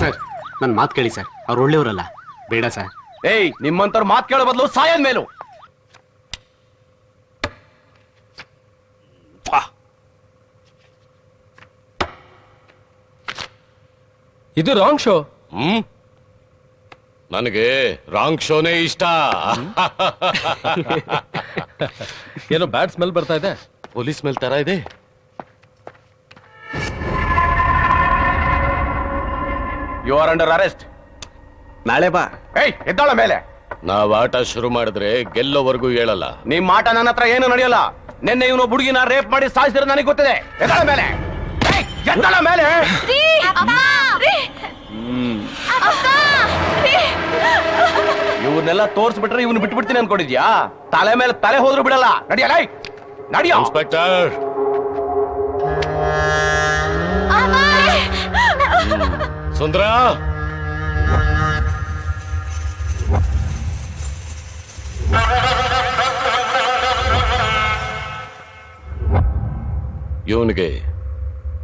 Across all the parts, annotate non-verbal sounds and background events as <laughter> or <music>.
Sir ನನ್ನ ಮಾತ್ ಕೇಳಿ ಸರ್. ಅವ್ರು ಒಳ್ಳೆಯವರಲ್ಲ. ಬೇಡ ಸರ್. ಏಯ್ ನಿಮ್ಮಂತವ್ರ ಮಾತ್ ಕೇಳೋ ಬದಲು ಸಾಯದ ಮೇಲು. ಇದು ರಾಂಗ್ ಶೋ ಹ್ಮ್? ನನಗೆ ರಾಂಗ್ ಶೋನೇ ಇಷ್ಟ. <laughs> ಏನೋ ಬ್ಯಾಡ್ ಸ್ಮೆಲ್ ಬರ್ತಾ ಇದೆ. ಪೊಲೀಸ್ ಸ್ಮೆಲ್ ತರ ಇದೆ. ಯು ಆರ್ ಅಂಡರ್ ಅರೆಸ್ಟ್ ನಾಳೆ ಬಾ. ಏಯ್ ಎದ್ದಾಳ ಮೇಲೆ. ನಾವ್ ಆಟ ಶುರು ಮಾಡಿದ್ರೆ ಗೆಲ್ಲೋವರೆಗೂ ಹೇಳಲ್ಲ. ನಿಮ್ ಆಟ ನನ್ನ ಹತ್ರ ಏನು ನಡೆಯಲ್ಲ? ನಿನ್ನೆ ಇವನು ಹುಡುಗಿನ ರೇಪ್ ಮಾಡಿ ಸಾಯಿಸಿದ್ರೆ ನನಗೆ ಗೊತ್ತಿದೆ. ಎದ್ದಾಳ ಮೇಲೆ. ಏಯ್, ಎದ್ದಾಳ ಮೇಲೆ. ಇವನ್ನೆಲ್ಲ ತೋರ್ಸ್ಬಿಟ್ರೆ ಇವನು ಬಿಟ್ಬಿಡ್ತೀನಿ ಅನ್ಕೊಂಡಿದ್ಯಾ? ತಲೆ ಮೇಲೆ ತಲೆ ಹೋದ್ರು ಬಿಡಲ್ಲ. ನಡಿಯಲ್ಲ ನಡಿಯೋ. ಇನ್ಸ್ಪೆಕ್ಟರ್. ಸುಂದರ? ಇವನಿಗೆ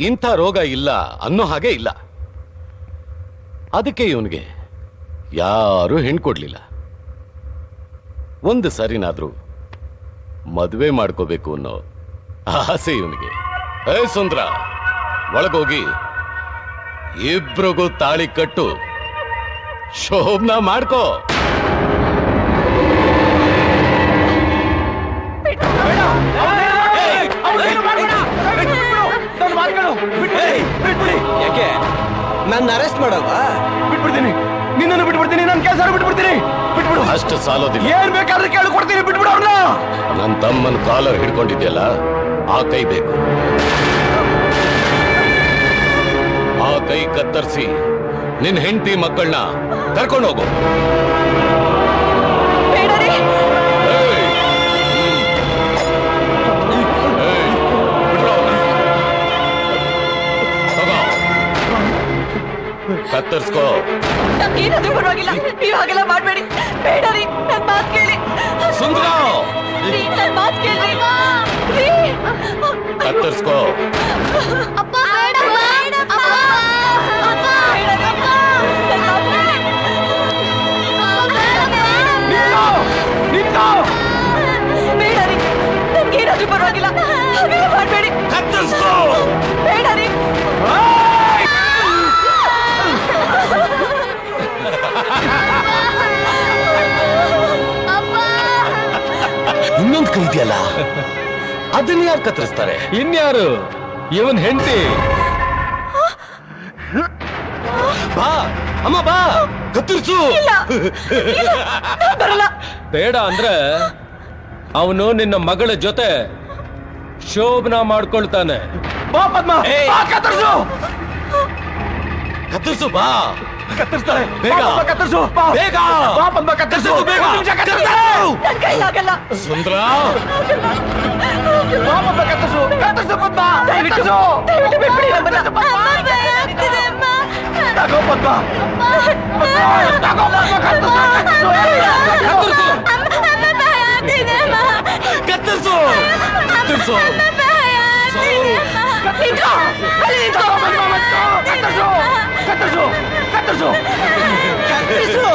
ಇಂಥ ರೋಗ ಇಲ್ಲ ಅನ್ನೋ ಹಾಗೆ ಇಲ್ಲ. ಅದಕ್ಕೆ ಇವನಿಗೆ ಯಾರು ಹೆಣ್ ಕೊಡ್ಲಿಲ್ಲ. ಒಂದು ಸರಿನಾದ್ರೂ ಮದುವೆ ಮಾಡ್ಕೋಬೇಕು ಅನ್ನೋ ಆಸೆ ಇವನಿಗೆ. ಏ ಸುಂದ್ರ, ಒಳಗೋಗಿ. ಇಬ್ರಿಗೂ ತಾಳಿ ಕಟ್ಟು. ಶೋಭನ ಮಾಡ್ಕೋ. ಯಾಕೆ? ನನ್ನ ಅರೆಸ್ಟ್ ಮಾಡಲ್ವಾ? ಬಿಟ್ಬಿಡ್ತೀನಿ. ನಿನ್ನನ್ನು ಬಿಟ್ಬಿಡ್ತೀನಿ. ನನ್ನ ಕೆಲಸ ಬಿಟ್ಬಿಡ್ತೀನಿ. ಬಿಟ್ಬಿಡು. ಅಷ್ಟು ಸಾಲೋದಿಲ್ಲ. ಏನ್ ಬೇಕಾದ್ರೆ ಕೇಳಿಕೊಡ್ತೀನಿ ಬಿಟ್ಬಿಡು ಅವ್ರನ್ನ. ನನ್ನ ತಮ್ಮನ ಕಾಲರ್ ಹಿಡ್ಕೊಂಡಿದ್ಯಲ್ಲ ಆ ಕೈ ಬೇಕು. ಆ ಕೈ ಕತ್ತರಿಸಿ. ನಿನ್ನ ಹೆಂಡತಿ ಮಕ್ಕಳನ್ನ ಕರ್ಕೊಂಡು ಹೋಗು. ಕತ್ತರಿಸ್ಕೋ. ಏನಾದ್ರೂ ಪರವಾಗಿಲ್ಲ. ನೀವು ಹಾಗೆಲ್ಲ ಮಾಡಬೇಡಿ. ಬೇಡ ರೀ ನನ್ ಮಾತು ಕೇಳಿ. ಸುಂದರ. ರೀ, ನನ್ ಮಾತ್ ಕೇಳ್ರಿ. ರೀ. ಕತ್ತರಿಸ್ಕೋ. ಅಪ್ಪ ಬೇಡ ಬೇಡ ರೀ ಪರವಾಗಿಲ್ಲ. ಹಾಗೆಲ್ಲ ಮಾಡ್ಬೇಡಿ. ಕತ್ತರಿಸ್ಕೋ. ಬೇಡ ರೀ. ಇನ್ನೊಂದು ಕೈ ಇದೆಯಲ್ಲ? ಅದನ್ನ ಯಾರು ಕತ್ತರಿಸ್ತಾರೆ? ಇನ್ಯಾರು? ಇವನ್ ಹೆಂಡತಿ? ಬಾ ಅಮ್ಮ ಬಾ. ಕತ್ತರಿಸು ಬರಲ್ಲ. ಬೇಡ ಅಂದ್ರೆ ಅವನು ನಿನ್ನ ಮಗಳ ಜೊತೆ ಶೋಭನ ಮಾಡ್ಕೊಳ್ತಾನೆ. ಬಾ ಪದ್ಮ. ಕತ್ತರ್ಸು. ಕತ್ತರಿಸು ಬಾ. ಕತ್ತರಿಸ್ತಾಳೆ. ಬೇಗ. ಕತ್ತರ್ಸು. ಬೇಗ. ಬಾ ಪದ್ಮ ಕತ್ತರಿಸು. ಕತ್ತರ್ಸು, ಬೇಗ. ನಿಮಿಷ ಕತ್ತರಿಸ್ತಾಳೆ. ನನ್ ಕೈಲಾಗಲ್ಲ ಸುಂದ್ರ. ಬಾ ಪದ್ಮ ಕತ್ತರಿಸು. ಕತ್ತರಿಸು ಪದ್ಮ. ಕತ್ತರಿಸು. ದಯವಿಟ್ಟು ಬಿಟ್ಬಿಡಿ ನಮ್ಮನ್ನ. ತಗೋ ಪದ್ಮ. ಪದ್ಮ, ತಗೋ ಪದ್ಮ. ಕತ್ತರಿಸು ಕತ್ತರಿಸು. ಕತ್ತರಿಸು. ಕತ್ತರಿಸು. ನಿಂತ್ಕೋ, ಅಲ್ಲಿ ನಿಂತ್ಕೋ. ಪದ್ಮ, ಮತ್ತು ಕತ್ತರಿಸು ಕತ್ತರಿಸು ಕತ್ತರಿಸು ಕತ್ತರಿಸು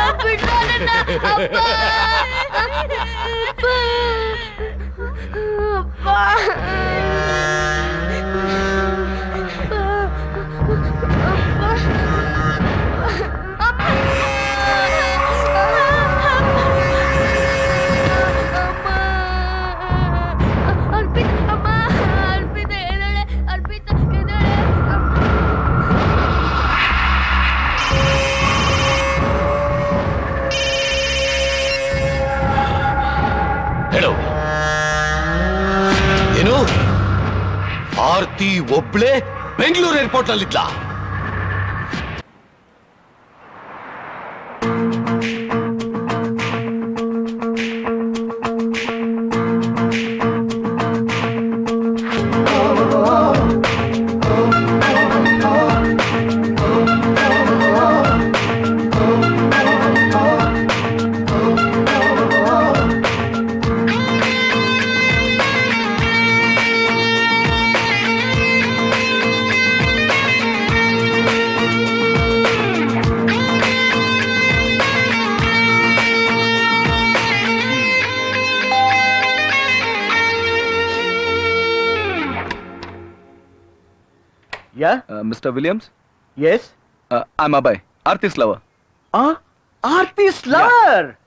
ಅರ್ಪಿತ ಆರ್ತಿ ಒಬ್ಳೆ Bengaluru airport ನಲ್ಲಿದ್ಲ? Yeah? Mister Williams Yes? I am a boy artist lover Ah? Artist lover!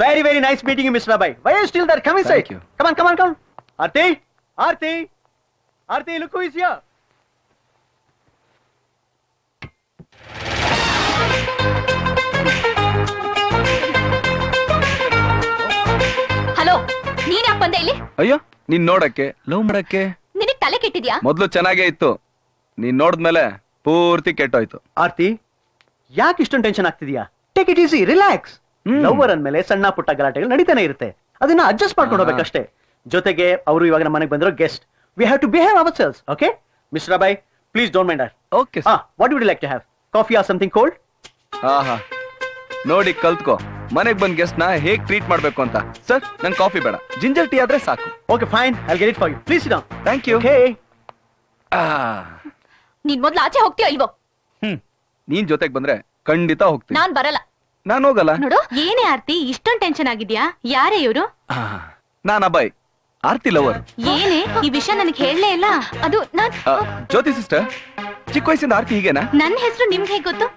Very, very nice meeting you, Mr. Abai. Why are you still there? Come inside. Thank you. Come on, come on, come. Aarti? Aarti? Aarti, look who is here. Hello ನೀನ್ ಯಾಕೆ ಬಂದೆ ಇಲ್ಲಿ ಅಯ್ಯೋ ನೀನ್ ನೋಡಕ್ಕೆ love ಮಾಡಕ್ಕೆ ನಿನಗ್ ತಲೆ ಕೆಟ್ಟಿದ್ಯಾ ಮೊದ್ಲು ಚೆನ್ನಾಗೇ ಇತ್ತು ನೀನ್ ನೋಡಿದ್ಮೇಲೆ ಪೂರ್ತಿ ಕೆಟ್ಟೋಯ್ತು. ಆರ್ತಿ ಯಾಕೆ ಇಷ್ಟೊಂದು ಟೆನ್ಷನ್ ಆಗ್ತಿದ್ಯಾ? Take it easy relax hmm. Lover ಅಂದ್ಮೇಲೆ ಸಣ್ಣ ಪುಟ್ಟ ಗಲಾಟೆಗಳು ನಡೀತಾನೆ ಇರುತ್ತೆ. ಅದನ್ನ ಅಡ್ಜಸ್ಟ್ ಮಾಡ್ಕೊಂಡು. ಹೋಗ್ಬೇಕಷ್ಟೇ. ಜೊತೆಗೆ ಅವರು ಇವಾಗ ನಮ್ಮ ಮನೆಗೆ ಬಂದಿರೋ guest we have to behave ourselves okay mister Abbai please don't mind okay ಹಾ what would like to have coffee or something cold ಆಹಾ. ನೋಡಿ ಕಲ್ತ್ಕೋ. ಮನೆಗ್ ಬಂದ್ ಗೆಸ್ಟ್ನ ಹೇಗ್ ಟ್ರೀಟ್ ಮಾಡ್ಬೇಕು ಅಂತ. ಸರ್ ನಂಗೆ ಕಾಫಿ ಬೇಡ. ಜಿಂಜರ್ ಟೀ ಆದ್ರೆ ಸಾಕು. Okay fine I get it for you please down thank you okay ನೀನ್ ಮೊದ್ಲು ಆಚೆ ಹೋಗ್ತೀಯೋ ಇಲ್ವೋ? ಹ್ಮ್ ನೀನ್ ಜೊತೆಗ್ ಬಂದ್ರೆ ಖಂಡಿತ ಹೋಗ್ತೀನಿ. ನಾನ್ ಬರಲ್ಲ. ನಾನ್ ಹೋಗಲ್ಲ. ನೋಡು ಏನೇ ಆರ್ತಿ ಇಷ್ಟೊಂದ್ ಟೆನ್ಷನ್ ಆಗಿದ್ಯಾ? ಯಾರೇ ಇವರು? ನಾನ ನಾನ್ ಅಬಾಯ್ ಆರ್ತಿ ಲವರ್. ಏನೇ? ಈ ವಿಷಯ ನನಗೆ ಹೇಳಲೇ ಇಲ್ಲ. ಅದು ನಾನ್ ಜ್ಯೋತಿ ಸಿಸ್ಟರ್ ಚಿಕ್ಕ ವಯಸ್ಸಿಂದ ಆರ್ತಿ ಹೀಗೇನಾ? ನನ್ನ ಹೆಸರು ನಿಮ್ಗೆ ಹೇಗ್ ಗೊತ್ತು?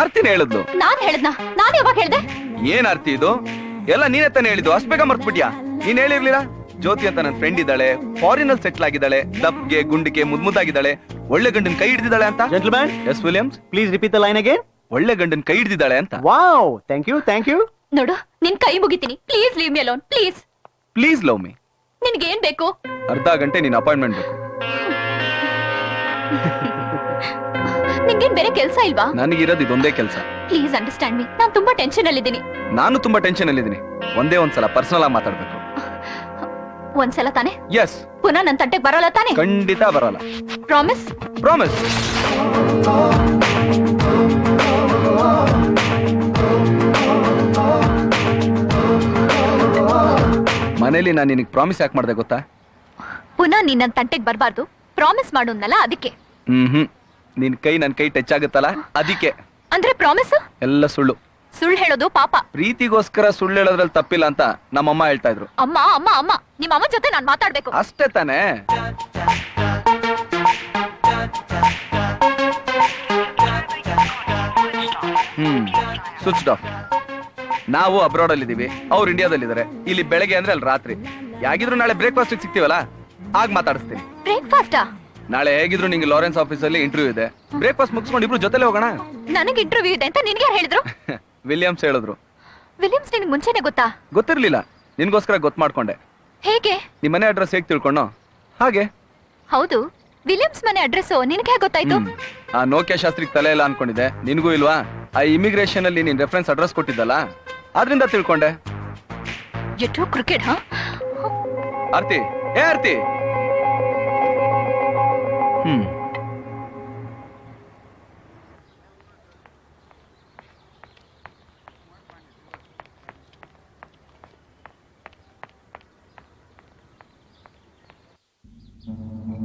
ಆರ್ತಿನ ಹೇಳಿದ್ಲು. ನಾನ್ ಹೇಳದ್ನ. ನಾನ್ ಯಾವಾಗ ಹೇಳ್ದೆ? ಏನ್ ಆರ್ತಿ ಇದು? ಎಲ್ಲ ನೀನೇ ತಾನೇ ಹೇಳಿದ್ದು ಅಷ್ಟ್ ಬೇಗ ಮರ್ತ್ಬಿಟ್ಯಾ? ನೀನ್ ಹೇಳಿರ್ಲಿಲ್ಲ? ಜ್ಯೋತಿ ಅಂತ ನನ್ನ ಫ್ರೆಂಡ್ ಇದ್ದಾಳೆ ಫಾರಿನ್ ಅಲ್ಲಿ ಸೆಟ್ಲ್ ಆಗಿದ್ದಾಳೆ ದಬ್ಗೆ ಗುಂಡಿಗೆ ಮುದ್ ಮುದ್ದಾಗಿದ್ದಾಳೆ ಒಳ್ಳೆ ಗಂಡನ್ ಕೈ ಹಿಡಿದಿದ್ದಾಳೆ ಅಂತ? Gentleman yes Williams please repeat the line again ಒಳ್ಳೆ ಗಂಡನ್ ಕೈ ಹಿಡಿದಿದ್ದಾಳೆ ಅಂತ? Wow thank you thank you ನೋಡು ನಿನ್ ಕೈ ಮುಗಿತೀನಿ. Please leave me alone please please love me ಏನ್ ಬೇಕು? ಅರ್ಧ ಗಂಟೆ ನಿನ್ ಅಪಾಯಿಂಟ್ಮೆಂಟ್ ಬೇಕು. <laughs> ನಿಂಗೇನ್ ಬೇರೆ ಕೆಲ್ಸ ಇಲ್ವಾ? ನನಗಿರೋದು ಇದೊಂದೇ ಕೆಲಸ. ಪ್ಲೀಸ್ ಅಂಡರ್ಸ್ಟ್ಯಾಂಡ್ ಮಿ ನಾನ್ ತುಂಬಾ ಟೆನ್ಷನ್ ಅಲ್ಲಿದ್ದೀನಿ ನಾನು ತುಂಬಾ ಟೆನ್ಷನ್ ಅಲ್ಲಿ ಇದ್ದೀನಿ ಒಂದೇ ಒಂದ್ಸಲ ಪರ್ಸನಲ್ ಆಗಿ ಮಾತಾಡ್ಬೇಕು. ಒಂದ್ಸಲ ತಾನೆ? ಎಸ್ ಪುನಃ ನನ್ನ ತಂಟೆಗೆ ಬರಲ್ಲ ತಾನೆ? ಖಂಡಿತ ಬರಲ್ಲ. ಪ್ರಾಮಿಸ್ ಪ್ರಾಮಿಸ್ ಮನೇಲಿ ನಾನು ನಿನಗೆ ಪ್ರಾಮಿಸ್ ಯಾಕೆ ಮಾಡ್ದೆ ಗೊತ್ತಾ? ಪುನಃ ನೀನ್ ನನ್ನ ತಂಟೆಗೆ ಬರಬಾರ್ದು. ಪ್ರಾಮಿಸ್ ಮಾಡೋದ್ನಲ್ಲ ಅದಕ್ಕೆ. ಹ್ಮ್ ಹ್ಮ್. ನಿನ್ ಕೈ ನನ್ನ ಕೈ ಟಚ್ ಆಗುತ್ತಲ್ಲ? ಅದಕ್ಕೆ. ಅಂದ್ರೆ ಪ್ರಾಮಿಸ್ ಎಲ್ಲ ಸುಳ್ಳು. ಸುಳ್ಳು ಹೇಳೋದು ಪಾಪ. ಪ್ರೀತಿಗೋಸ್ಕರ ಸುಳ್ಳು ಹೇಳೋದ್ರಲ್ಲಿ ತಪ್ಪಿಲ್ಲ ಅಂತ ನಮ್ಮಮ್ಮ ಹೇಳ್ತಾ ಇದ್ರು. ಅಮ್ಮ ಅಮ್ಮ ಅಮ್ಮ ನಿಮ್ಮ ಅಮ್ಮ ಜೊತೆ ನಾನು ಮಾತಾಡ್ಬೇಕು. ಅಷ್ಟೇ ತಾನೇ. ಹ್ಮ್ ಸ್ವಿಚ್ ಆಫ್ ನಾವು ಅಬ್ರಾಡ್ ಅಲ್ಲಿ ಇದೀವಿ ಅವ್ರು ಇಂಡಿಯಾದಲ್ಲಿದ್ದಾರೆ. ಇಲ್ಲಿ ಬೆಳಗ್ಗೆ ಅಂದ್ರೆ ಅಲ್ಲಿ ರಾತ್ರಿ. ಯಾಗಿದ್ರು ನಾಳೆ ಬ್ರೇಕ್ಫಾಸ್ಟ್ ಸಿಗ್ತೀವಲ್ಲ ಆಗ ಮಾತಾಡಿಸ್ತೀನಿ. ಬ್ರೇಕ್ಫಾಸ್ಟಾ ನಾಳೆ ಹೇಗಿದ್ರು ನಿಂಗೆ ಲಾರೆನ್ಸ್ ಆಫೀಸ್ ಅಲ್ಲಿ ಇಂಟರ್ವ್ಯೂ ಇದೆ. ಬ್ರೇಕ್ಫಾಸ್ಟ್ ಮುಗಿಸ್ಕೊಂಡು ಇಬ್ರು ಜೊತೆಲೆ ಹೋಗೋಣ? ನನಗೆ ಇಂಟರ್ವ್ಯೂ ಇದೆ ಅಂತ ನಿನ್ಗೆ ಯಾರು ಹೇಳಿದ್ರು? <laughs> ವಿಲಿಯಮ್ಸ್ ಹೇಳಿದ್ರು. ವಿಲಿಯಮ್ಸ್ ನಿನಗೆ ಮುಂಚೆನೆ ಗೊತ್ತಾ? ಗೊತ್ತಿರಲಿಲ್ಲ. ನಿನ್ಗೋಸ್ಕರ ಗೊತ್ತು ಮಾಡ್ಕೊಂಡೆ. ಹೇಗೆ? ನಿಮ್ ಮನೆ ಅಡ್ರೆಸ್ ಹೇಗೆ ತಿಳ್ಕೊಂಡೋ ಹಾಗೆ. ಹೌದು. ವಿಲಿಯಮ್ಸ್ ಮನೆ ಅಡ್ರೆಸ್ ನಿನಗೆ ಹೇಗೆ ಗೊತ್ತಾಯ್ತು? ಹ್ಮ್. ಆ ನೋಕಿಯಾ ಶಾಸ್ತ್ರಿಗೆ ತಲೆ ಇಲ್ಲ ಅನ್ಕೊಂಡಿದ್ದೆ. ನಿನ್ಗೂ ಇಲ್ವಾ? ಆ ಇಮಿಗ್ರೇಷನ್ ಅಲ್ಲಿ ನೀನ್ ರೆಫರೆನ್ಸ್ ಅಡ್ರೆಸ್ ಕೊಟ್ಟಿದ್ದಲ್ಲ? ಅದರಿಂದ ತಿಳ್ಕೊಂಡೆ. ಎಟು ಕ್ರಿಕೆಟ್ ಹಾ ಆರ್ತಿ. ಏ Aarti. Hmm. Mm-hmm.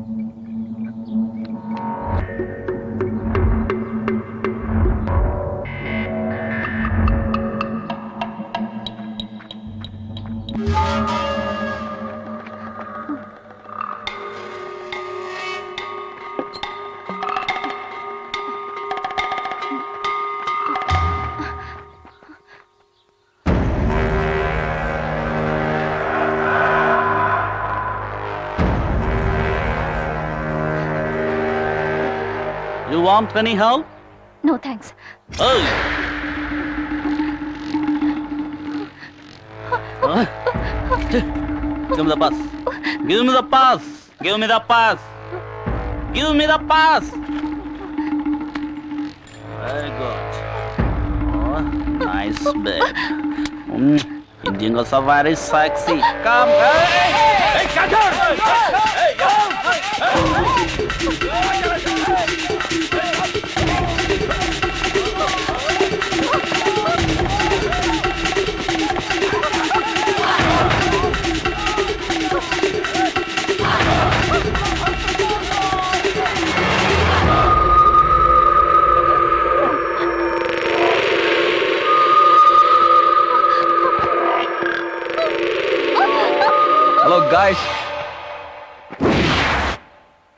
warmth anyhow? No, thanks. Oh! Huh? Give me the pass. Give me the pass. Give me the pass. Give me the pass. Very good. Oh, nice bed. Mm. Indian also very sexy. Come. Hey, hey, hey, hey, hey, hey, hey, hey, hey, hey, hey, hey, hey, hey, hey, hey,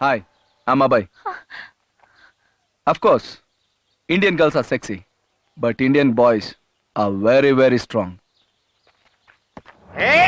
hi am Abbai of course Indian girls are sexy but Indian boys are very very strong Hey!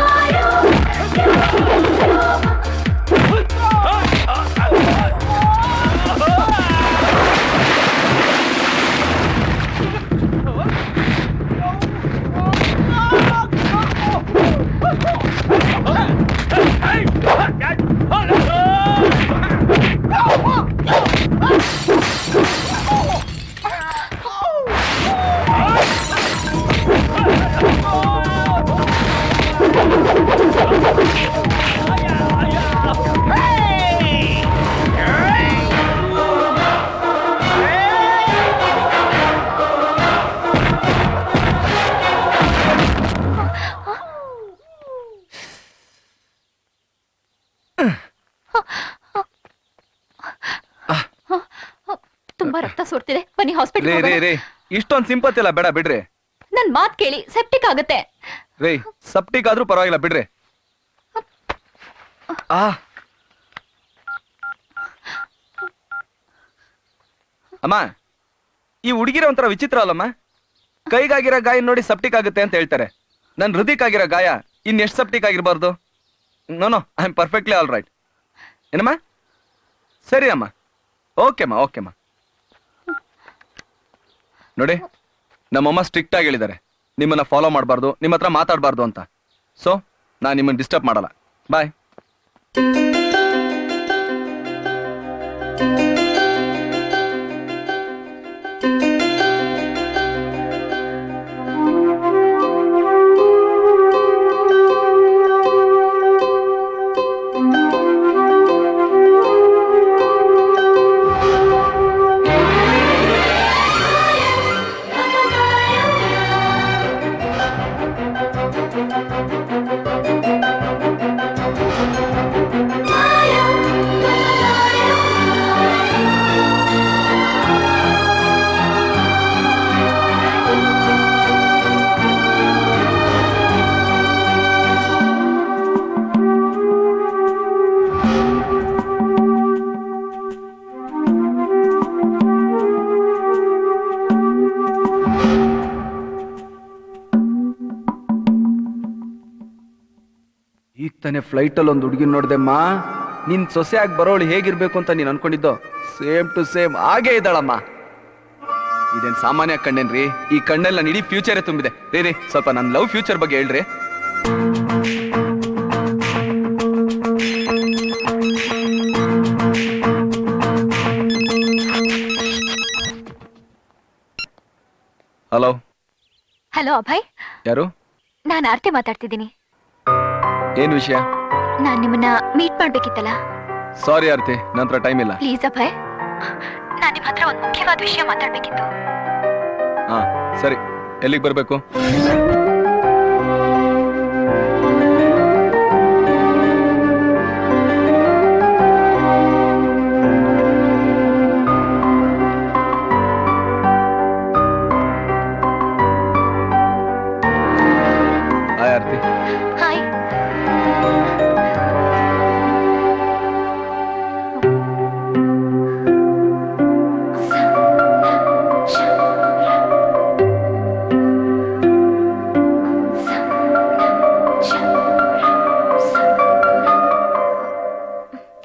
ತುಂಬಾ ರಕ್ತ ಸೋರ್ತಿದೆ. ಬನ್ನಿ ರೇ hospital ರೇ ಇಷ್ಟೊಂದು sympathy ಇಲ್ಲ ಬೇಡ ಬಿಡ್ರಿ. ನನ್ ಮಾತ್ ಕೇಳಿ ಸೆಪ್ಟಿಕ್ ಆಗುತ್ತೆ. ರೇ ಸೆಪ್ಟಿಕ್ ಆದ್ರೂ ಪರವಾಗಿಲ್ಲ ಬಿಡ್ರಿ. ಆ. ಅಮ್ಮ ಈ ಹುಡುಗಿರ ಒಂಥರ ವಿಚಿತ್ರ ಅಲ್ಲಮ್ಮ. ಕೈಗಾಗಿರೋ ಗಾಯ ನೋಡಿ ಸಪ್ಟಿಕ್ ಆಗುತ್ತೆ ಅಂತ ಹೇಳ್ತಾರೆ. ನನ್ನ ಹೃದಯಕ್ಕಾಗಿರೋ ಗಾಯ ಇನ್ನೆಷ್ಟು septic ಆಗಿರ್ಬಾರ್ದು? No no I am perfectly all right ಏನಮ್ಮ? ಸರಿ ಅಮ್ಮ. ಓಕೆಮ್ಮ ಓಕೆಮ್ಮ. ನೋಡಿ, ನಮ್ಮಮ್ಮ ಸ್ಟ್ರಿಕ್ಟ್ ಆಗಿ ಹೇಳಿದ್ದಾರೆ. ನಿಮ್ಮನ್ನ ಫಾಲೋ ಮಾಡಬಾರ್ದು ನಿಮ್ಮ ಹತ್ರ ಮಾತಾಡಬಾರ್ದು ಅಂತ. ಸೊ ನಾನು ನಿಮ್ಮನ್ನು ಡಿಸ್ಟರ್ಬ್ ಮಾಡಲ್ಲ. ಬಾಯ್ ತಾನೇ ಫ್ಲೈಟ್ ಅಲ್ಲಿ ಒಂದು ಹುಡುಗಿ ನೋಡ್ದೆಮ್ಮ ನಿನ್ ಸೊಸೆಯಾಗಿ ಬರೋಳು ಹೇಗಿರ್ಬೇಕು ಅಂತ ನೀನ್ ಅನ್ಕೊಂಡಿದ್ದೋ? ಸೇಮ್ ಟು ಸೇಮ್ ಹಾಗೇ ಇದ್ದಾಳಮ್ಮ. ಇದೇನ್ ಸಾಮಾನ್ಯ ಕಣ್ಣೇನ್ರಿ? ಈ ಕಣ್ಣೆಲ್ಲ ನನ್ನ ಇಡೀ ಫ್ಯೂಚರೇ ತುಂಬಿದೆ. ರೀ ರೀ ಸ್ವಲ್ಪ ನನ್ನ ಲವ್ ಫ್ಯೂಚರ್ ಬಗ್ಗೆ ಹೇಳ್ರಿ. ಹಲೋ ಹಲೋ ಅಭಯ್ ಯಾರು? ನಾನು ಆರ್ತಿ ಮಾತಾಡ್ತಿದ್ದೀನಿ. ಏನ್ ವಿಷಯ? ನಾನ್ ನಿಮ್ಮನ್ನ ಮೀಟ್ ಮಾಡ್ಬೇಕಿತ್ತಲ್ಲ. ಸಾರಿ ಆರ್ತಿ ನಂತರ ಟೈಮ್ ಇಲ್ಲ. ಪ್ಲೀಸ್ ಅಭಯ್ ನಾನ್ ನಿಮ್ ಹತ್ರ ಒಂದ್ ಮುಖ್ಯವಾದ ವಿಷಯ ಮಾತಾಡ್ಬೇಕಿತ್ತು. ಹಾ ಸರಿ. ಎಲ್ಲಿಗೆ ಬರ್ಬೇಕು?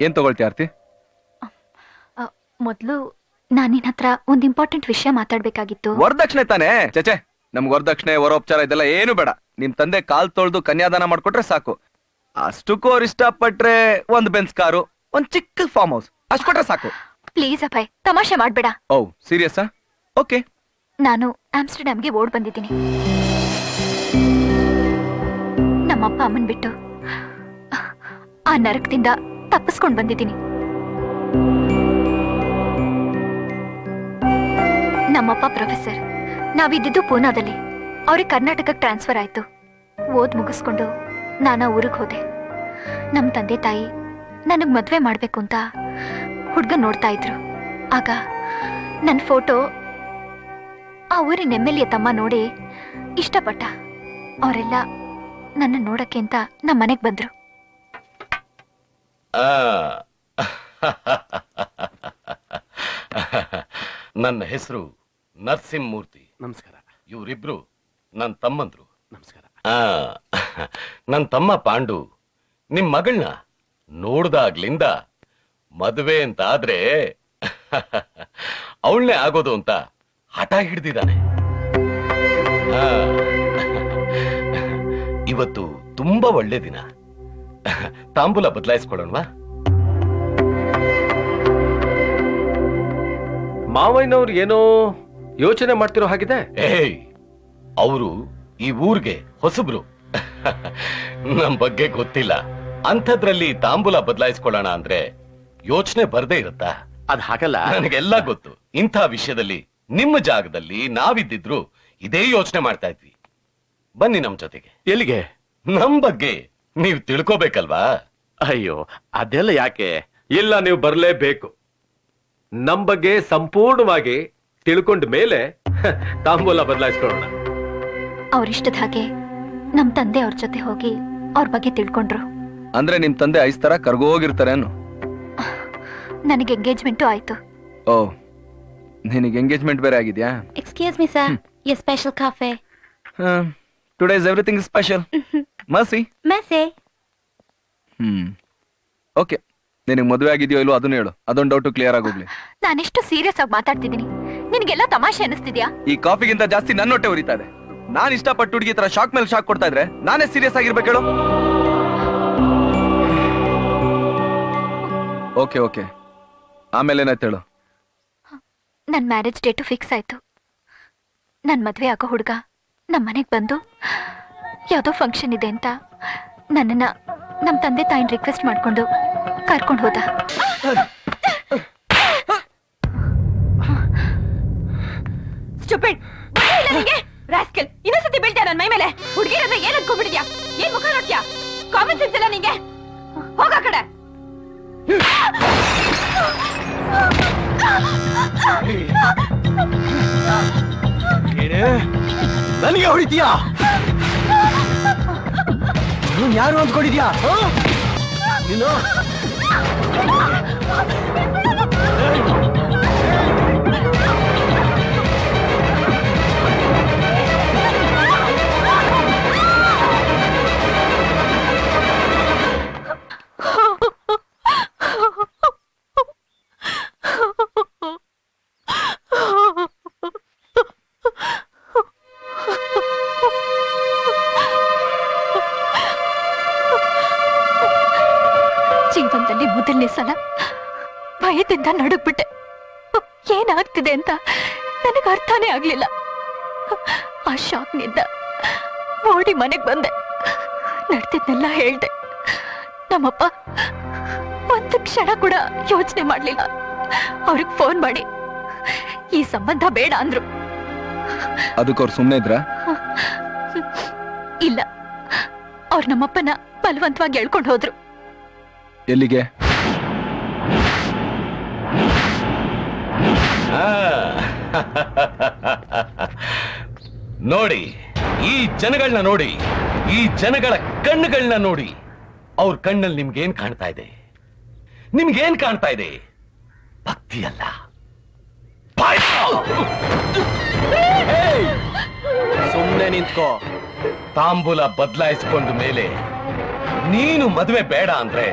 ಏನ್ ತಗೊಳ್ತೀಯ ಆರ್ತಿ? ಮೊದ್ಲು ನಾನ್ ನಿನ್ ಹತ್ರ ಒಂದ್ ಇಂಪಾರ್ಟೆಂಟ್ ವಿಷಯ ಮಾತಾಡ್ಬೇಕಾಗಿತ್ತು. ವರದಕ್ಷಿಣೆ ತಾನೇ? ಚಚೆ ನಮ್ಗೆ ವರದಕ್ಷಿಣೆ ವರೋಪಚಾರ ಇದೆಲ್ಲ ಏನು ಬೇಡ. ನಿಮ್ ತಂದೆ ಕಾಲ್ ತೊಳ್ದು ಕನ್ಯಾದಾನ ಮಾಡ್ಕೊಟ್ರೆ ಸಾಕು. ಅಷ್ಟಕ್ಕೂ ಅವ್ರು ಇಷ್ಟಪಟ್ರೆ ಒಂದ್ ಬೆನ್ಸ್ ಕಾರು ಒಂದ್ ಚಿಕ್ಕ ಫಾರ್ಮ್ ಹೌಸ್ ಅಷ್ಟು ಕೊಟ್ರೆ ಸಾಕು. ಪ್ಲೀಸ್ ಅಭಯ್ ತಮಾಷೆ ಮಾಡ್ಬೇಡ. ಓ ಸೀರಿಯಸ್ ಓಕೆ ನಾನು ಆಮ್ಸ್ಟರ್ಡ್ಯಾಮ್ಗೆ ಓಡ್ ಬಂದಿದ್ದೀನಿ. ನಮ್ಮಪ್ಪ ಅಮ್ಮನ್ ಬಿಟ್ಟು ಆ ನರಕದಿಂದ ತಪ್ಪಿಸ್ಕೊಂಡ್ ಬಂದಿದ್ದೀನಿ. ನಮ್ಮಪ್ಪ ಪ್ರೊಫೆಸರ್, ನಾವಿದ್ದಿದ್ದು ಪೂನಾದಲ್ಲಿ. ಅವ್ರಿಗೆ ಕರ್ನಾಟಕಕ್ಕೆ ಟ್ರಾನ್ಸ್ಫರ್ ಆಯ್ತು. ಓದ್ ಮುಗಿಸ್ಕೊಂಡು ನಾನು ಊರಿಗೆ ಹೋದೆ. ನಮ್ಮ ತಂದೆ ತಾಯಿ ನನಗ್ ಮದ್ವೆ ಮಾಡಬೇಕು ಅಂತ ಹುಡ್ಗ ನೋಡ್ತಾ ಇದ್ರು. ಆಗ ನನ್ನ ಫೋಟೋ ಆ ಊರಿನ ಎಂ ಎಲ್ ಎ ತಮ್ಮ ನೋಡಿ ಇಷ್ಟಪಟ್ಟ. ಅವರೆಲ್ಲ ನನ್ನ ನೋಡಕ್ಕೆ ಅಂತ ನಮ್ಮ ಮನೆಗೆ ಬಂದ್ರು. ನನ್ನ ಹೆಸರು ನರಸಿಂಹಮೂರ್ತಿ. ನಮಸ್ಕಾರ. ಇವರಿಬ್ರು ನನ್ನ ತಮ್ಮಂದ್ರು. ನಮಸ್ಕಾರ. ನನ್ನ ತಮ್ಮ ಪಾಂಡು ನಿಮ್ ಮಗಳನ್ನ ನೋಡ್ದಾಗ್ಲಿಂದ ಮದುವೆ ಅಂತ ಆದ್ರೆ ಅವಳನ್ನೇ ಆಗೋದು ಅಂತ ಹಠ ಹಿಡ್ದಿದ್ದಾನೆ. ಇವತ್ತು ತುಂಬಾ ಒಳ್ಳೆ ದಿನ. ತಾಂಬೂಲ ಬದಲಾಯಿಸ್ಕೊಳ್ಳೋಣವಾ? ಮಾವಯ್ಯನವ್ರು ಏನೋ ಯೋಚನೆ ಮಾಡ್ತಿರೋ ಹಾಗಿದೆ ಏಯ್ ಅವರು ಈ ಊರ್ಗೆ ಹೊಸಬ್ರು. ನಮ್ ಬಗ್ಗೆ ಗೊತ್ತಿಲ್ಲ. ಅಂಥದ್ರಲ್ಲಿ ತಾಂಬೂಲ ಬದಲಾಯಿಸ್ಕೊಳ್ಳೋಣ ಅಂದ್ರೆ ಯೋಚನೆ ಬರ್ದೇ ಇರುತ್ತಾ? ಅದ್ ಹಾಗಲ್ಲ. ನನಗೆಲ್ಲ ಗೊತ್ತು. ಇಂಥ ವಿಷಯದಲ್ಲಿ ನಿಮ್ಮ ಜಾಗದಲ್ಲಿ ನಾವಿದ್ದಿದ್ರು ಇದೇ ಯೋಚನೆ ಮಾಡ್ತಾ ಇದ್ವಿ. ಬನ್ನಿ ನಮ್ ಜೊತೆಗೆ. ಎಲ್ಲಿಗೆ? ನಮ್ ಬಗ್ಗೆ ನೀವ್ ತಿಳ್ಕೋಬೇಕಲ್ವಾ? ಅಯ್ಯೋ ಅದೆಲ್ಲ ಯಾಕೆ? ಇಲ್ಲ ನೀವು ಬರಲೇಬೇಕು. ನಮ್ ಬಗ್ಗೆ ಸಂಪೂರ್ಣವಾಗಿ ತಿಳ್ಕೊಂಡ ಮೇಲೆ <laughs> ತಾಂಬೂಲ ಬದಲಾಯಿಸ್ಕೊಳ್ಳೋಣ. ಅವ್ರಿಷ್ಟದ ಹಾಗೆ ನಮ್ ತಂದೆ ಅವ್ರ ಜೊತೆ ಹೋಗಿ ಅವ್ರ ಬಗ್ಗೆ ತಿಳ್ಕೊಂಡ್ರು. ಅಂದ್ರೆ ನಿಮ್ ತಂದೆ ಐಸ್ ತರ ಕರ್ಗೋಗಿರ್ತಾರೇನು ನನಗೆ ಎಂಗೇಜ್ಮೆಂಟ್ ಆಯ್ತು. ಓ ನಿನಗೆ ಎಂಗೇಜ್ಮೆಂಟ್ ಬೇರೆ ಆಗಿದ್ಯಾ? Excuse me sir a special coffee today is everything special ಮಸಿ? ಮಸಿ. ಹ್ಮ್. ಓಕೆ. ನಿನಗೆ ಮದುವೆ ಆಗಿದೆಯೋ ಇಲ್ವೋ ಅದನ್ನ ಹೇಳು. ಅದೊಂದು ಡೌಟ್ ಕ್ಲಿಯರ್ ಆಗೋಗ್ಲಿ ಎಷ್ಟು ಸೀರಿಯಸ್ ಆಗಿ ಮಾತಾಡ್ತಿದ್ದೀನಿ. ನಿನಗೆಲ್ಲ ತಮಾಷೆ ಅನಿಸ್ತಿದ್ಯಾ ಈ ಕಾಫಿಗಿಂತ ಜಾಸ್ತಿ ನನ್ನ ಹೊಟ್ಟೆ ಉರಿತಾ ಇದೆ. ನಾನು ಇಷ್ಟಪಟ್ಟು ಹುಡುಗಿ ತರ ಶಾಕ್ ಮೇಲೆ ಶಾಕ್ ಕೊಡ್ತಾ ಇದ್ರೆ ನಾನೇ ಸೀರಿಯಸ್ ಆಗಿರ್ಬೇಕು ಹೇಳು. Okay okay. ಆಮೇಲೆ ಏನಾಯ್ತು ಹೇಳು? ನನ್ನ ಮ್ಯಾರೇಜ್ ಡೇಟು ಫಿಕ್ಸ್ ಆಯ್ತು. ನನ್ನ ಮದುವೆ ಆಗೋ ಹುಡುಗ ನಮ್ಮ ಮನೆಗೆ ಬಂದು ಯಾವುದೋ ಫಂಕ್ಷನ್ ಇದೆ ಅಂತ. ನನ್ನನ್ನ ನಮ್ಮ ತಂದೆ ತಾಯಿನ ರಿಕ್ವೆಸ್ಟ್ ಮಾಡ್ಕೊಂಡು ಕರ್ಕೊಂಡು ಹೋದ. ರಾಸ್ಕಲ್ ಇನ್ನೊಂದ್ಸತಿ ಬೀಳ್ತೀಯ ನನ್ನ ಮೈ ಮೇಲೆ? ಹುಡುಗಿರ ಏನ್ ಅನ್ಕೊಂಡ್ಬಿಟ್ಟಿದ್ಯಾ? ಏನ್ ಮುಖ ನೋಡ್ತೀಯಾ? ಕಾಮನ್ ಸೆನ್ಸ್ ಇಲ್ಲ ನಿಂಗೆ? ಹೋಗ ಆ ಕಡೆ. ನನಗೆ ಹೊಡಿತೀಯಾ? ನೀನ್ ಯಾರು ಅಂದ್ಕೊಂಡಿದ್ಯಾ? ನೀನು? ಭಯದಿಂದ ನಡುಗ್ಬಿಟ್ಟೆ. ಏನಾಗ್ತಿದೆ ಅಂತ ನನಗೆ ಅರ್ಥನೇ ಆಗ್ಲಿಲ್ಲ. ಆ ಶಾಕ್ನಿಂದ ಓಡಿ ಮನೆಗ್ ಬಂದೆ. ನಡೆದಿದ್ನೆಲ್ಲ ಹೇಳ್ದೆ. ನಮ್ಮಪ್ಪ ಒಂದು ಕ್ಷಣ ಕೂಡ ಯೋಚನೆ ಮಾಡ್ಲಿಲ್ಲ. ಅವ್ರಿಗೆ ಫೋನ್ ಮಾಡಿ. ಈ ಸಂಬಂಧ ಬೇಡ ಅಂದ್ರು. ಅದಕ್ಕೆ ಅವ್ರು ಸುಮ್ಮನೆ ಇದ್ರ? ಇಲ್ಲ. ಅವ್ರು ನಮ್ಮಪ್ಪನ ಬಲವಂತವಾಗಿ ಎಳ್ಕೊಂಡು ಹೋದ್ರು. ಎಲ್ಲಿಗೆ? <laughs> ನೋಡಿ, ಈ ಜನಗಳನ್ನ ನೋಡಿ, ಈ ಜನಗಳ ಕಣ್ಣುಗಳನ್ನ ನೋಡಿ, ಅವ್ರ ಕಣ್ಣಲ್ಲಿ ನಿಮ್ಗೇನ್ ಕಾಣ್ತಾ ಇದೆ? ನಿಮ್ಗೇನ್ ಕಾಣ್ತಾ ಇದೆ? ಭಕ್ತಿ ಅಲ್ಲ. ಸುಮ್ಮನೆ ನಿಂತ್ಕೋ. ತಾಂಬೂಲ ಬದಲಾಯಿಸ್ಕೊಂಡ ಮೇಲೆ ನೀನು ಮದುವೆ ಬೇಡ ಅಂದ್ರೆ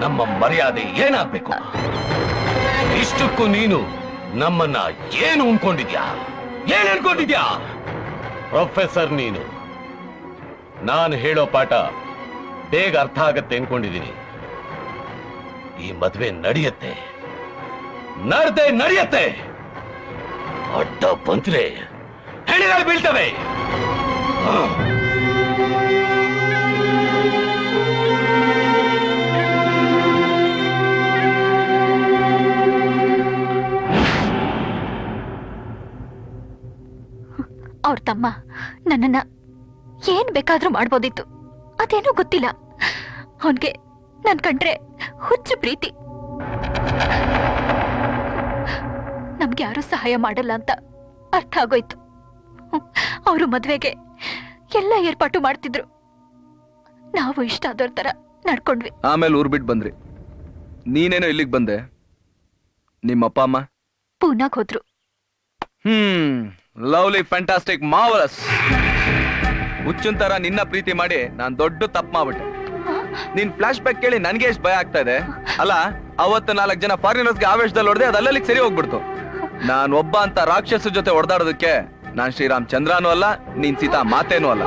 ನಮ್ಮ ಮರ್ಯಾದೆ ಏನಾಗ್ಬೇಕು? ಇಷ್ಟಕ್ಕೂ ನೀನು ನಮ್ಮನ್ನ ಏನು ಉಣ್ಕೊಂಡಿದ್ಯಾ? ಏನ್ ಅನ್ಕೊಂಡಿದ್ಯಾ ಪ್ರೊಫೆಸರ್ ನೀನು. ನಾನು ಹೇಳೋ ಪಾಠ ಬೇಗ ಅರ್ಥ ಆಗತ್ತೆ ಅನ್ಕೊಂಡಿದ್ದೀನಿ. ಈ ಮದುವೆ ನಡೆಯತ್ತೆ. ನಡ್ದೆ ನಡೆಯತ್ತೆ. ಅಡ್ಡ ಬಂದ್ರೆ ಹೆಣಗಳು ಬೀಳ್ತವೆ. ಅವ್ರ ತಮ್ಮ ನನ್ನನ್ನ ಏನ್ ಬೇಕಾದ್ರೂ ಮಾಡ್ಬೋದಿತ್ತು. ಅದೇನೋ ಗೊತ್ತಿಲ್ಲ. ಅವನ್ಗೆ ನನ್ ಕಂಡ್ರೆ ಹುಚ್ಚು ಪ್ರೀತಿ. ನಮ್ಗೆ ಯಾರು ಸಹಾಯ ಮಾಡಲ್ಲ ಅಂತ ಅರ್ಥ ಆಗೋಯ್ತು. ಅವರು ಮದ್ವೆಗೆ ಎಲ್ಲ ಏರ್ಪಾಟು ಮಾಡ್ತಿದ್ರು. ನಾವು ಇಷ್ಟ ಆದವ್ರ ತರ ನಡ್ಕೊಂಡ್ವಿ. ಆಮೇಲೆ ಊರ್ ಬಿಟ್ಟು ಬಂದ್ರಿ. ನೀನೇನೋ ಇಲ್ಲಿಗೆ ಬಂದೆ. ನಿಮ್ಮ ಅಪ್ಪ ಅಮ್ಮ? ಪೂನಾಗ್ ಹೋದ್ರು. ಹ್ಮ್. ಲವ್ಲಿ ಫ್ಯಾಂಟಾಸ್ಟಿಕ್ ಮಾವಲಸ್ ಹುಚ್ಚುನ್ ತರ ನಿನ್ನ ಪ್ರೀತಿ ಮಾಡಿ ನಾನ್ ದೊಡ್ಡ ತಪ್ಪು ಮಾಡ್ಬಿಟ್ಟೆ. ನಿನ್ ಫ್ಲಾಶ್ ಬ್ಯಾಕ್ ಕೇಳಿ ನನ್ಗೆ ಎಷ್ಟು ಭಯ ಆಗ್ತಾ ಇದೆ? ಅಲ್ಲ, ಅವತ್ತು ನಾಲ್ಕು ಜನ ಫಾರಿನರ್ಸ್ಗೆ ಆವೇಶದಲ್ಲಿ ಹೊಡೆದೆ ಅದಲ್ಲಲ್ಲಿ ಸರಿ ಹೋಗ್ಬಿಡ್ತು. ನಾನ್ ಒಬ್ಬ ಅಂತ ರಾಕ್ಷಸ ಜೊತೆ ಹೊಡೆದಾಡೋದಕ್ಕೆ ನಾನ್ ಶ್ರೀರಾಮ್ ಚಂದ್ರನೂ ಅಲ್ಲ, ನೀನ್ ಸೀತಾ ಮಾತೇನೂ ಅಲ್ಲ.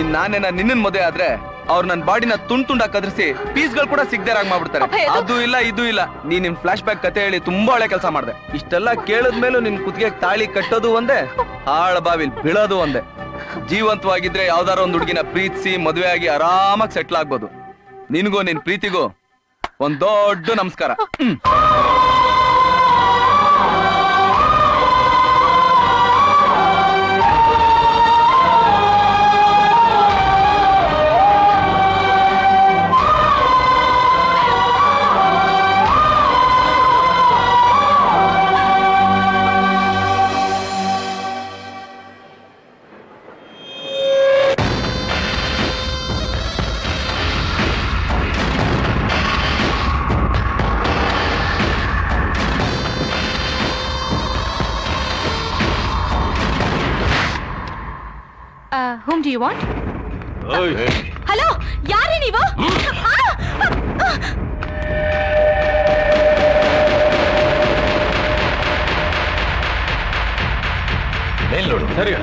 ಇನ್ ನಾನೇನ ನಿನ್ನ ಮದುವೆ ಆದ್ರೆ ಅವ್ರು ನನ್ನ ಬಾಡಿನ ತುಂಡ್ ತುಂಡಾಗಿ ಪೀಸ್ಗಳು ಕೂಡ ಸಿಗ್ದೇರಾಗ್ ಮಾಡ್ಬಿಡ್ತಾರೆ. ಅದು- ಅದು ಇಲ್ಲ ಇದು ಇಲ್ಲ. ನೀ ನಿಮ್ ಫ್ಲಾಶ್ ಬ್ಯಾಕ್ ಕತೆ ಹೇಳಿ ತುಂಬಾ ಒಳ್ಳೆ ಕೆಲಸ ಮಾಡಿದೆ. ಇಷ್ಟೆಲ್ಲ ಕೇಳದ್ಮೇಲೂ ನಿನ್ ಕುತ್ತಿಗೆ ತಾಳಿ ಕಟ್ಟೋದು ಒಂದೇ ಆಳ ಬಾವಿಲ್ ಬೀಳೋದು ಒಂದೇ. ಜೀವಂತವಾಗಿದ್ರೆ ಯಾವ್ದಾರ ಒಂದ್ ಹುಡುಗಿನ ಪ್ರೀತಿಸಿ ಮದುವೆ ಆಗಿ ಆರಾಮಾಗಿ ಸೆಟ್ಲ್ ಆಗ್ಬೋದು. ನಿನ್ಗೂ ನಿನ್ ಪ್ರೀತಿಗೂ ಒಂದ್ ದೊಡ್ಡ ನಮಸ್ಕಾರ. ಹ್ಮ್. Whom do you want hello ಯಾರೇ ನೀವು? ಆ! ಮೇಲ್ ನೋಡು. ಸರಿ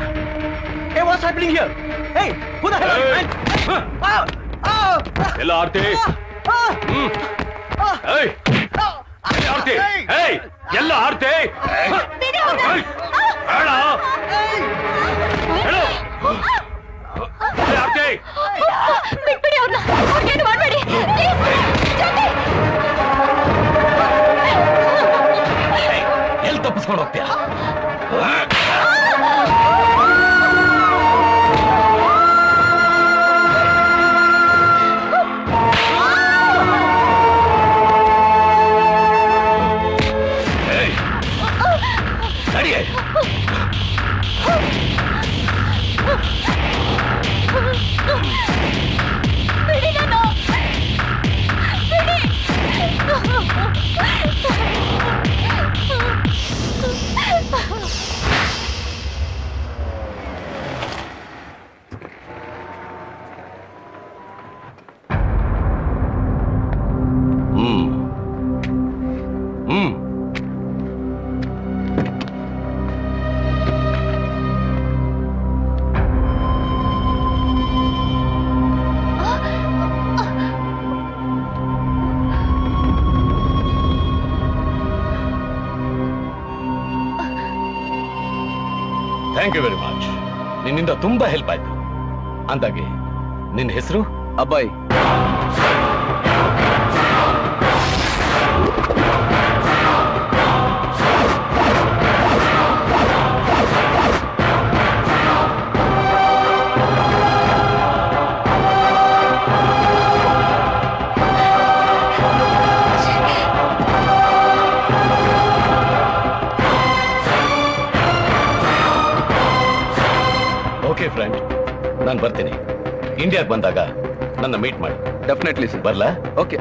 Hey, what's happening here? Hey, who the hell are you, man? Ah! Ah! ಎಲ್ಲ ಆರ್ತಿ? Ah! ಹ್ಮ್. Ah! ಏಯ್. ಎಲ್ಲಿ ಆರ್ತಿ. ಏಯ್. ಎಲ್ಲ ಆರ್ತಿ? ಬಿಡಿ ಅವ್ರ್ನ. ಹೇಳು. ಬಿಟ್ಬಿಡಿ ಅವ್ರನ್ನ ಅವ್ರಿಗೇನು ಮಾಡ್ಬೇಡಿ ಎಲ್ಲಿ ತಪ್ಪಿಸ್ಕೊಂಡು ಹೋಗ್ತೀಯಾ ಥ್ಯಾಂಕ್ ಯು ವೆರಿ ಮಚ್ ನಿನ್ನಿಂದ ತುಂಬಾ ಹೆಲ್ಪ್ ಆಯ್ತು. ಅಂದಾಗೆ ನಿನ್ನ ಹೆಸರು? ಅಬ್ಬಾಯ್ ನಾನು ಬರ್ತೀನಿ. ಇಂಡಿಯಾಗೆ ಬಂದಾಗ ನನ್ನ ಮೀಟ್ ಮಾಡಿ. ಡೆಫಿನೆಟ್ಲಿ ಸರ್ ಬರ್ಲಾ? ಓಕೆ